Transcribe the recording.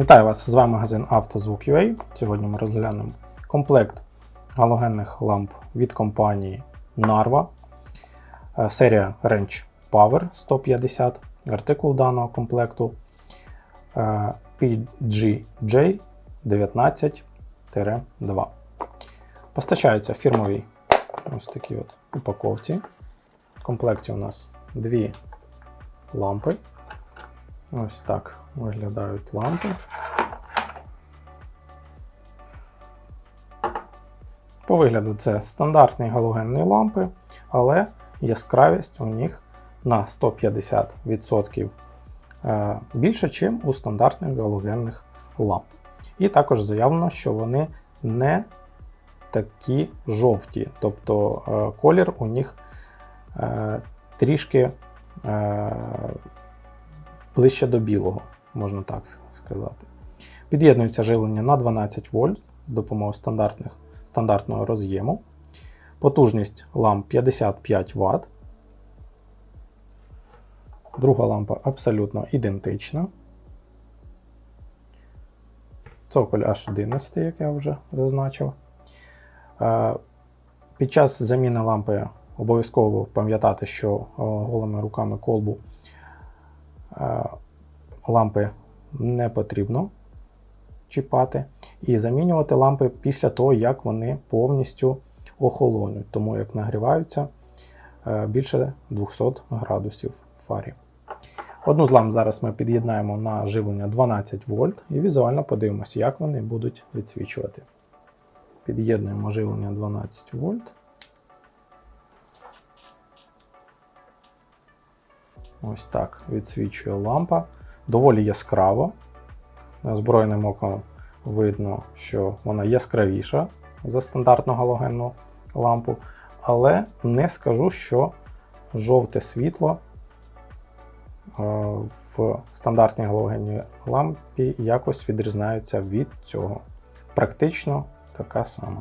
Вітаю вас! З вами магазин «Автозвук.UA». Сьогодні ми розглянемо комплект галогенних ламп від компанії Narva. Е, Серія Range Power 150. Артикул даного комплекту е, PGJ 19-2. Постачається фірмовій ось такій от упаковці. В комплекті у нас дві лампи. Ось так виглядають лампи. По вигляду це стандартні галогенні лампи, але яскравість у них на 150% е, більше, ніж у стандартних галогенних ламп. І також заявлено, що вони не такі жовті, тобто е, колір у них е, трішки ближче до білого, можна так сказати. Під'єднується живлення на 12 вольт з допомогою стандартних, стандартного роз'єму. Потужність ламп 55 Вт. Друга лампа абсолютно ідентична. Цоколь H11, як я вже зазначив. Е, Під час заміни лампи обов'язково пам'ятати, що е, голими руками колбу е, лампи не потрібно чіпати. І замінювати лампи після того, як вони повністю охолонуть, тому як нагріваються е, більше 200 градусів фарі. Одну з ламп зараз ми під'єднаємо на живлення 12 вольт і візуально подивимося, як вони будуть відсвічувати. Під'єднуємо живлення 12 вольт. Ось так відсвічує лампа. Доволі яскраво. Збройним оком видно, що вона яскравіша за стандартну галогенну лампу. Але не скажу, що жовте світло е, в стандартній галогенній лампі якось відрізняється від цього. Практично така сама.